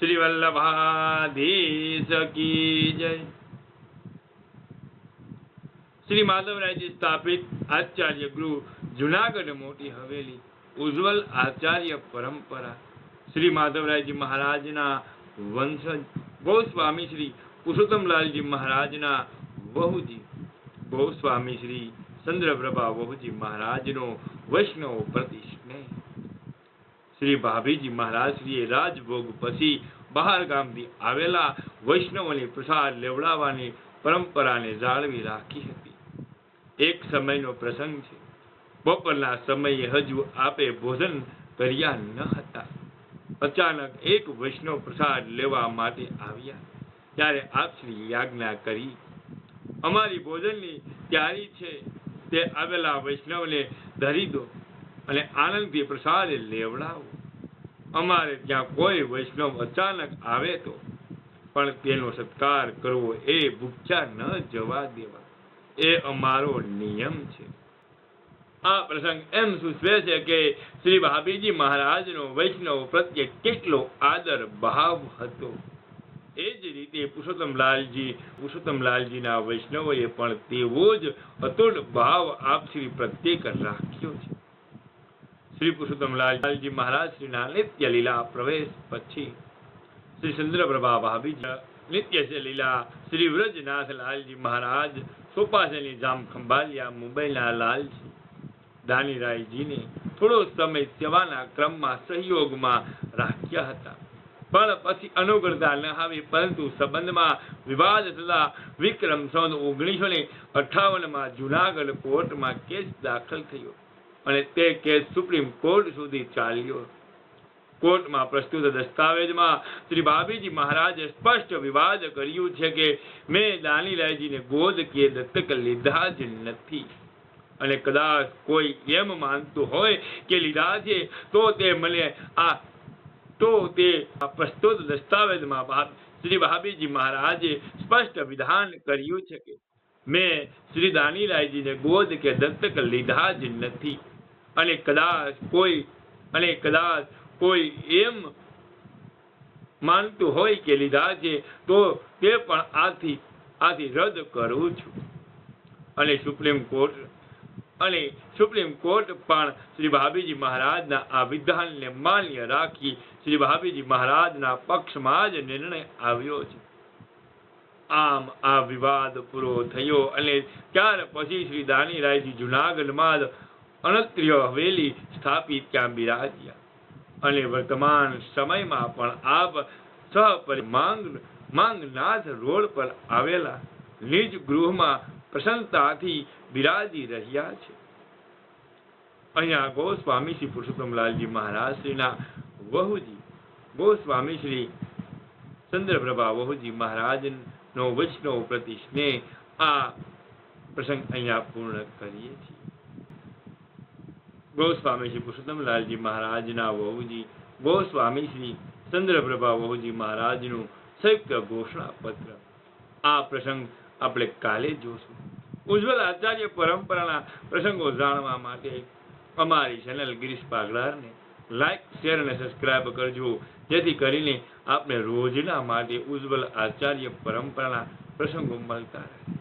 શ્રી વલ્લભાધીશ કી જય શ્રી માધવરાયજી સ્થાપિત આચાર્ય ગૃહ જુનાગઢ મોટી હવેલી ઉજ્જવલ આચાર્ય પરંપરા શ્રી માધવરાયજી મહારાજના વંશજ ગોસ્વામી શ્રી પુરુષોત્તમલાલજી મહારાજના વહુજી ગોસ્વામી શ્રી ચંદ્રપ્રભા વહુજી મહારાજનો વૈષ્ણવ પ્રતિષ્ઠ શ્રી ભાભીજી મહારાજશ્રીએ રાજભોગ પછી બહાર ગામથી આવેલા વૈષ્ણવોને પ્રસાદ લેવડાવવાની પરંપરાને જાળવી રાખી હતી. એક સમયનો પ્રસંગ છે. બપોરના સમયે હજુ આપે ભોજન કર્યા ન હતા. અચાનક એક વૈષ્ણવ પ્રસાદ લેવા માટે આવ્યા. ત્યારે આપ શ્રી યાજ્ઞા કરી, અમારી ભોજનની તૈયારી છે. તે આવેલા વૈષ્ણવને ધરી દો. અને આનંદથી પ્રસાદ લેવડાવો. અમારે ત્યાં કોઈ વૈષ્ણવ અચાનક આવે તો પણ તેનો સત્કાર કરવો એ ભૂખ્યા ન જવા દેવા. એ અમારો નિયમ છે. આ પ્રસંગ એમ સૂચવે છે કે શ્રી ભાભીજી મહારાજનો વૈષ્ણવ પ્રત્યે કેટલો આદર ભાવ હતો. એ જ રીતે પુરુષોત્તમલાલજી, પુરુષોત્તમલાલજીના વૈષ્ણવોએ પણ તેવો જ અતુટ ભાવ આપ શ્રી પ્રત્યેક રાખ્યો છે. શ્રી પુરુષોત્તમલાલજી મહારાજ શ્રીના નિત્ય લીલા પ્રવેશ પછી શ્રી ચંદ્રપ્રભા ભાભી નિત્ય લીલા. શ્રી વ્રજનાથ લાલજી મહારાજ, સોપાસેની જામ ખંભાલિયા, મુંબઈના લાલજી, દાનીરાયજીને થોડો સમય સેવાના ક્રમમાં સહયોગમાં રાખ્યા હતા. પણ પછી અનુકૂળતા ન આવી, પરંતુ સંબંધમાં વિવાદ થતા વિક્રમ સન ઓગણીસો ને અઠાવનમાં જુનાગઢ કોર્ટમાં કેસ દાખલ થયો. અને તે કેસ સુપ્રીમ કોર્ટ સુધી ચાલ્યો. કોર્ટમાં પ્રસ્તુત દસ્તાવેજમાં શ્રી ભાભીજી મહારાજે સ્પષ્ટ વિવાદ કર્યું છે કે મેં દાનીલાલજીને ગોદ કે દત્તક લીધા જ નથી. અને કદાચ કોઈ એમ માનતું હોય કે લીધા છે, તો તે મને આ તો તે આ પ્રસ્તુત દસ્તાવેજમાં શ્રી ભાભીજી મહારાજે સ્પષ્ટ વિધાન કર્યું છે કે મેં શ્રી દાનીલાલજીને ગોદ કે દત્તક લીધા જ નથી. અને કદાચ કોઈ, અને કદાચ કોઈ એમ માનતું હોય કે લીધા છે, તો તે પણ આથી આથી રદ કરું છું. અને સુપ્રીમ કોર્ટ, અને સુપ્રીમ કોર્ટ પણ શ્રી ભાભીજી મહારાજના આ વિધાનને માન્ય રાખી શ્રી ભાભીજી મહારાજના પક્ષમાં જ નિર્ણય આવ્યો છે. આમ આ વિવાદ પૂરો થયો અને ત્યાર પછી શ્રી દાનીરાયજી જુનાગઢમાં જ અનત્રિય હવેલી સ્થાપિત ત્યાં બિરાજ્યા અને વર્તમાન સમયમાં પણ આપ સહપરિ માંગ, માંગનાથ રોડ પર આવેલા નિજ ગૃહમાં પ્રસન્નતાથી બિરાજી રહ્યા છે. અહીંયા ગોસ્વામી શ્રી પુરુષોત્તમલાલજી મહારાજ શ્રીના વહુજી, ગોસ્વામી શ્રી ચંદ્રપ્રભા વહુજી મહારાજનો વૈષ્ણવ પ્રતિ સ્નેહ આ પ્રસંગ અહીંયા પૂર્ણ કરીએ છીએ. ગોસ્વામી શ્રી પુરુષોત્તમલાલજી મહારાજના વહુજી, ગોસ્વામી શ્રી ચંદ્રપ્રભા વહુજી મહારાજનું સંયુક્ત ઘોષણા પત્ર આ પ્રસંગ આપણે કાલે જોશું. ઉજ્જવલ આચાર્ય પરંપરાના પ્રસંગો જાણવા માટે અમારી ચેનલ ગિરીશ પાગડારને લાઈક શેર અને સબસ્ક્રાઇબ કરજો. જેથી કરીને આપણે રોજના માટે ઉજ્જવલ આચાર્ય પરંપરાના પ્રસંગો મળતા રહે.